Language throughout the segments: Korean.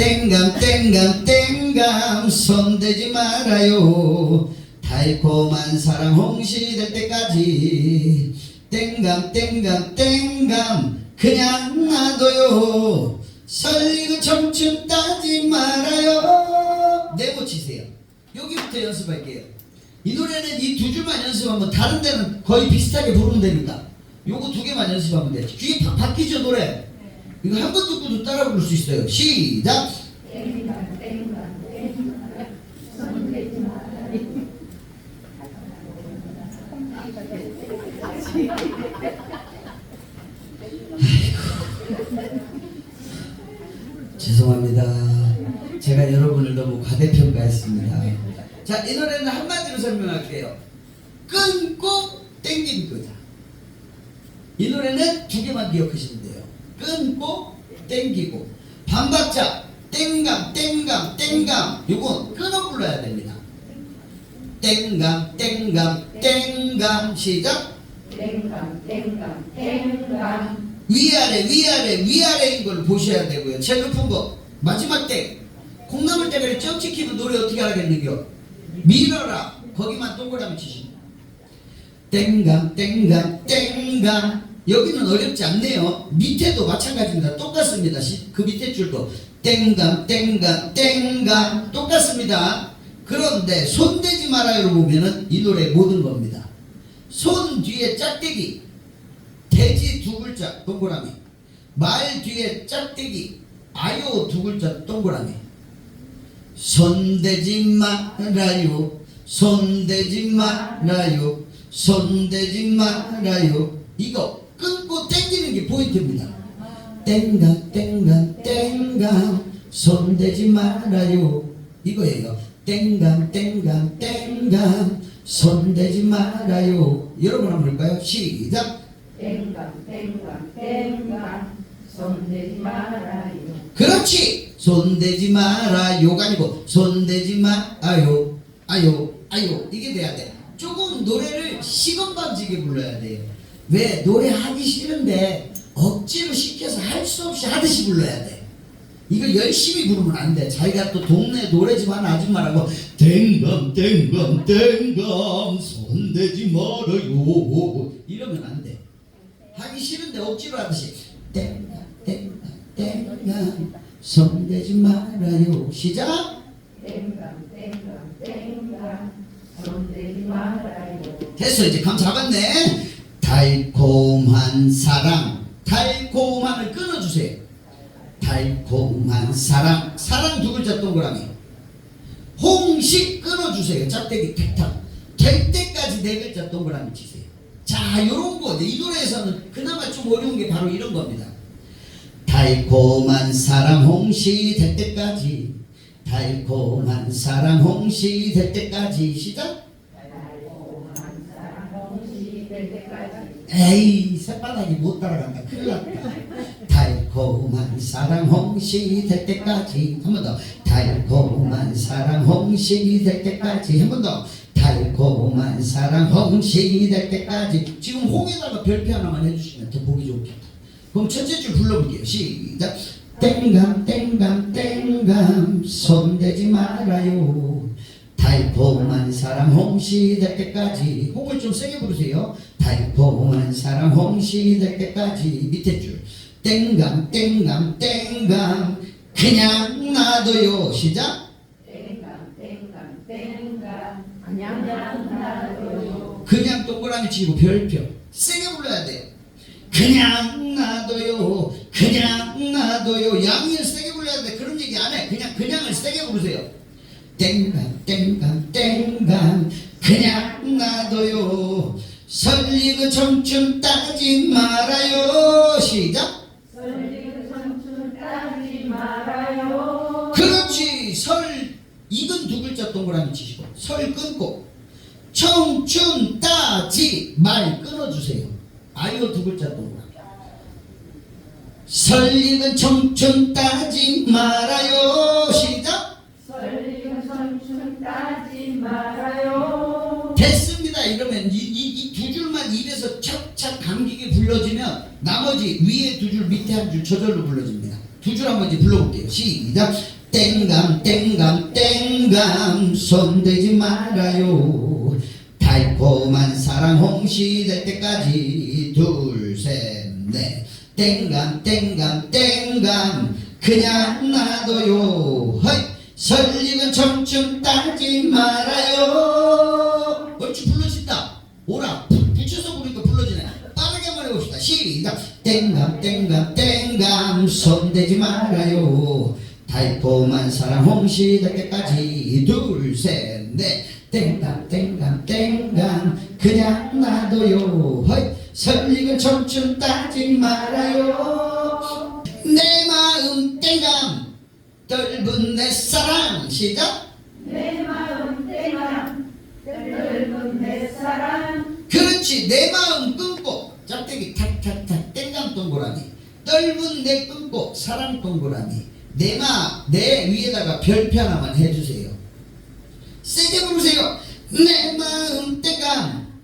땡감 땡감 땡감. 손대지 말아요. 달콤한 사랑 홍시 될 때까지. 땡감 땡감 땡감. 그냥 놔둬요. 설리고 청춘 따지 말아요. 네모 치세요. 여기부터 연습할게요. 이 노래는 이 두 줄만 연습하면 다른 데는 거의 비슷하게 부르면 됩니다. 요거 두 개만 연습하면 돼요. 귀에 팍 바뀌죠 노래 이거 한 번 듣고도 따라 부를 수 있어요 시작 죄송합니다. 제가 여러분을 너무 과대평가했습니다. 자, 이 노래는 한마디로 설명할게요. 끊고 땡기는 거다. 이 노래는 두 개만 기억하시면. 끊고 땡기고 반박자 땡감 땡감 땡감. 요건 끊어 불러야 됩니다. 땡감 땡감 땡감. 시작. 땡감 땡감 땡감. 위아래 위아래 위아래인 걸 보셔야 되고요. 제일 높은 거. 마지막 땡. 콩나물 때문에 쩍 찍히면 노래 어떻게 하겠는겨? 밀어라. 거기만 동그라미 치시면. 땡감 땡감 땡감 여기는 어렵지 않네요. 밑에도 마찬가지입니다. 똑같습니다. 시- 그 밑에 줄도 땡감 땡감 땡감 똑같습니다. 그런데 손대지 말아요로 보면은 이 노래 모든 겁니다. 손 뒤에 짝대기 돼지 두 글자 동그라미 말 뒤에 짝대기 아요 두 글자 동그라미 손대지 말아요 손대지 말아요 손대지 말아요 이거 끊고 땡기는 게 포인트입니다. 땡감 땡감 땡감 손대지 말아요. 이거예요. 땡감 땡감 땡감 손대지 말아요. 여러분 한번 볼까요? 시작. 땡감 땡감 땡감 손대지 말아요. 그렇지. 손대지 마라요가 아니고 손대지 마아요 아요 아요. 이게 돼야 돼. 조금 노래를 시건방지게 불러야 돼요 왜 노래하기 싫은데 억지로 시켜서 할 수 없이 하듯이 불러야 돼? 이걸 열심히 부르면 안 돼. 자기가 또 동네 노래집 하는 아줌마라고 땡감 땡감 땡감 손대지 말아요. 이러면 안 돼. 하기 싫은데 억지로 하듯이 땡감 땡감 땡감 손대지 말아요. 시작. 땡감 땡감 땡감 손대지 말아요. 됐어. 이제 감 잡았네 달콤한 사랑. 달콤함을 끊어주세요. 달콤한 사랑. 사랑 두 글자 동그라미 홍식 끊어주세요. 짝대기 팩탁. 될 때까지 네 글자 동그라미 치세요. 자 요런 거이 노래에서는 그나마 좀 어려운 게 바로 이런 겁니다. 달콤한 사랑 홍시 될 때까지. 달콤한 사랑 홍시 될 때까지. 시작 달콤한 사랑 홍시 될 때까지 에이 새바닥이 못 따라간다. 큰일 났다. 달콤한 사랑 홍시 될 때까지. 한 번 더. 달콤한 사랑 홍시 될 때까지. 한 번 더. 달콤한 사랑 홍시 될 때까지. 지금 홍에다가 별표 하나만 해주시면 더 보기 좋겠다. 그럼 첫째 줄 불러볼게요. 시작. 땡감 땡감 땡감. 손대지 말아요 달콤한 사랑 홍시 될 때까지. 홍을 좀 세게 부르세요. 달콤한 사랑 홍시 될 때까지. 밑에 줄. 땡감 땡감 땡감. 그냥 놔둬요. 시작. 땡감 땡감 땡감. 그냥 놔둬요. 그냥 동그라미 치고 별표. 세게 불러야 돼요 그냥 놔둬요. 그냥 놔둬요. 양을 세게 불러야 돼. 그런 얘기 안 해. 그냥 그냥을 세게 부르세요 땡감 땡감 땡감 그냥 놔둬요. 설리고 청춘 따지 말아요. 시작. 설리고 청춘 따지 말아요. 그렇지. 설 이건 두 글자 동그라미 치시고 설 끊고. 청춘 따지 말 끊어주세요. 아이오 두 글자 동그라미 설리는 청춘 따지 말아요 됐습니다 이러면 이이두 줄만 입에서 착착 감기게 불러지면 나머지 위에 두 줄 밑에 한 줄 저절로 불러집니다 두 줄 한번 불러볼게요. 시작. 땡감 땡감 땡감 손대지 말아요. 달콤한 사랑 홍시 될 때까지 둘 셋 넷 땡감 땡감 땡감 그냥 놔둬요. 허이 설익은 청춘 따지 말아요. 옳지 불러진다. 오라 부- 붙여서 부르니까 불러지네. 빠르게 한번 해봅시다. 시작. 땡감 땡감 땡감 손대지 말아요. 달콤한 사랑 홍시 될 때까지 둘셋넷 땡감 땡감 땡감 그냥 놔둬요. 설익은 청춘 따지 말아요. 떫은 내 사랑. 시작. 내 마음 땡감 늙은 내 사랑. 그렇지 내 마음 끊고. 짝대기 탁탁탁 땡감 동그라미. 떫은 내 끊고 사랑 동그라미. 내마 내 위에다가 별표 하나만 해주세요. 세게 부르세요. 내 마음 땡감.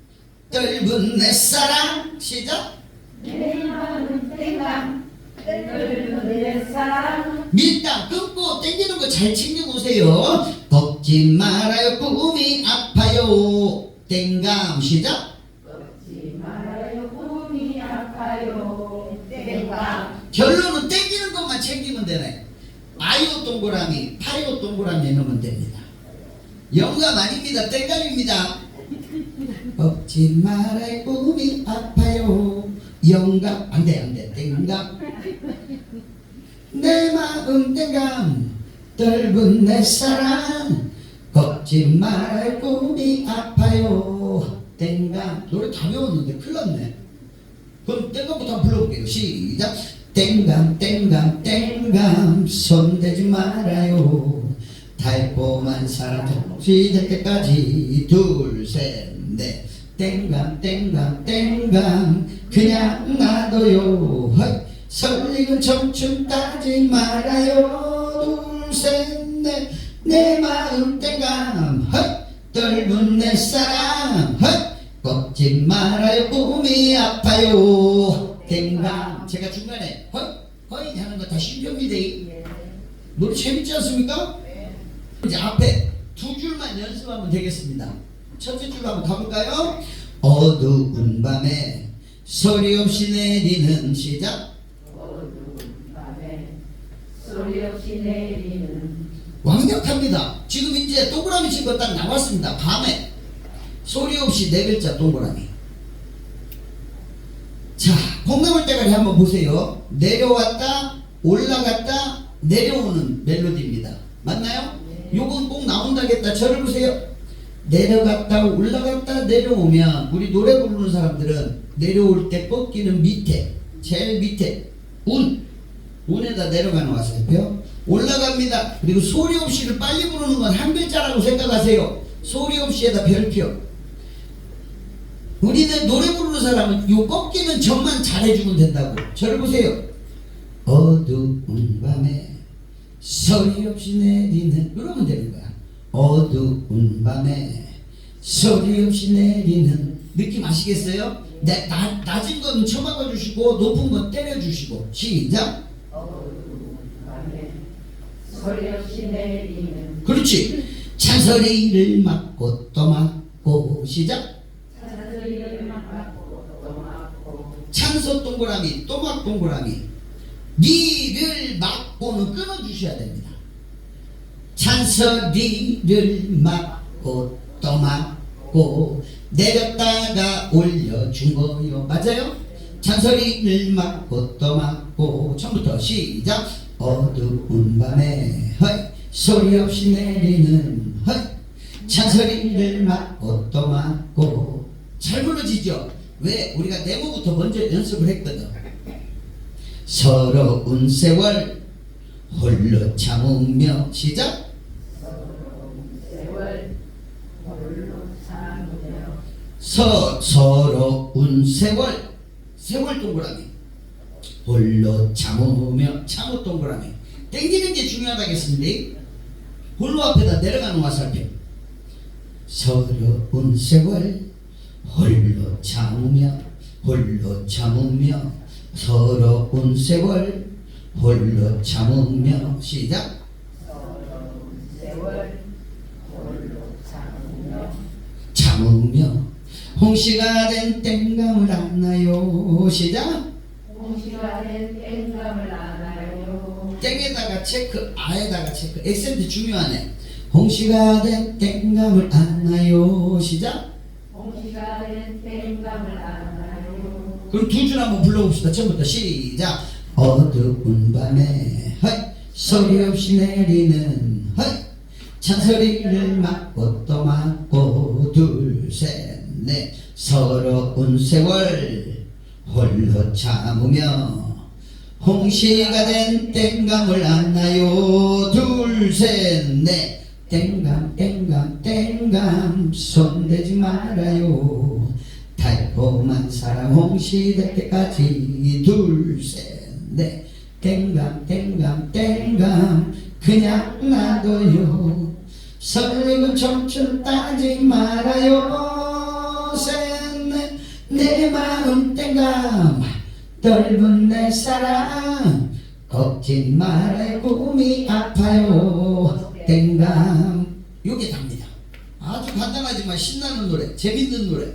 떫은 내 사랑. 시작. 내 마음 내 사랑 밀당 끊고 땡기는 거 잘 챙겨보세요 걷지 말아요 꿈이 아파요 땡감 시작 결론은 땡기는 것만 챙기면 되네. 아이오 동그라미, 파이오 동그라미 넣으면 됩니다. 영감 아닙니다. 땡감입니다. 걷지 말아요 꿈이 아파요. 영감 안돼 안돼 땡감. 내 마음 땡감 떫은 내 사랑 걷지 말아요 꿈이 아파요. 땡감 노래 다 외웠는데 큰일 났네. 그럼 땡감부터 불러볼게요. 시작. 땡감 땡감 땡감 손대지 말아요. 달콤한 사랑 될 때까지 둘셋넷 땡감 땡감 땡감 그냥 놔둬요. 헐. 설익은 청춘 따지 말아요. 둘셋넷 내 마음 땡감 헐. 떫은 내 사랑 헐. 걷지 말아요 꿈이 아파요 땡감 제가 중간에 허이 허이 하는 거 다 신경입니다 노래 재밌지 않습니까? 이제 앞에 두 줄만 연습하면 되겠습니다 첫째 줄 한번 가볼까요? 어두운 밤에 소리 없이 내리는 시작 완벽합니다 지금 이제 동그라미 친 거 딱 나왔습니다 밤에 소리 없이 네 글자 동그라미 자, 콩나물 대가리 한번 보세요. 내려왔다, 올라갔다, 내려오는 멜로디입니다. 맞나요? 요건 꼭 나온다겠다. 저를 보세요. 내려갔다, 올라갔다, 내려오면 우리 노래 부르는 사람들은 내려올 때 꺾이는 밑에, 제일 밑에 운, 운에다 내려가는 와서요. 올라갑니다. 그리고 소리 없이를 빨리 부르는 건 한 글자라고 생각하세요. 소리 없이에다 별표. 우리는 노래 부르는 사람은 요 꺾이는 점만 잘해주면 된다고. 저를 보세요. 어두운 밤에 소리 없이 내리는 이러면 되는 거야. 어두운 밤에 소리 없이 내리는 느낌 아시겠어요? 나, 나, 낮은 건 쳐박아 주시고 높은 건 때려 주시고 시작. 어두운 밤에 소리 없이 내리는 그렇지. 잔소리를 맞고 또 맞고 시작. 사슬이를 막고 또 막고 찬소 동그라미, 또막 동그라미. 니를 막고는 끊어 주셔야 됩니다. 찬소리를 막고 또 막고 내렸다가 올려준 거요. 맞아요? 찬소리를 막고 또 막고 처음부터 시작. 어두운 밤에 허이 소리 없이 내리는 허이 찬소리를 막고 또 막고 잘 불러지죠? 왜? 우리가 네모부터 먼저 연습을 했거든. 서러운 세월 홀로 참으며 시작. 세월 홀로 사무며 서 서러운 세월 세월 동그라미. 홀로 참으며 참을 동그라미. 땡기는 게 중요하다겠습니다. 홀로 앞에다 내려가는 화살표 서러운 세월 홀로 참으며 홀로 참으며 서러운 세월 홀로 참으며. 시작 서러운 세월 홀로 참으며 참으며 홍시가 된 땡감을 안나요? 시작. 공시가 된 땡감을 알아요? 땡에다가 체크 아에다가 체크. 액센트 중요하네. 홍시가 된 땡감을 안나요? 시작. 공시가 된 땡감을 알아요? 그럼 두 줄 한번 불러봅시다. 처음부터 시작. 어두운 밤에 허이 소리 없이 내리는 허이. 찬소리를 맞고 또 맞고 둘셋 넷 서러운 세월 홀로 참으며 홍시가 된 땡감을 안나요? 둘셋넷. 땡감 땡감 땡감. 손대지 말아요. 달콤한 사랑 홍시 될 때까지. 둘셋넷. 땡감 땡감 땡감. 그냥 놔둬요. 설레고 청춘 따지 말아요 셋넷 내 마음 땡감 넓은 내 사랑. 걷지 말아요 꿈이 아파요. 땡감. 요게 답니다. 아주 간단하지만 신나는 노래 재밌는 노래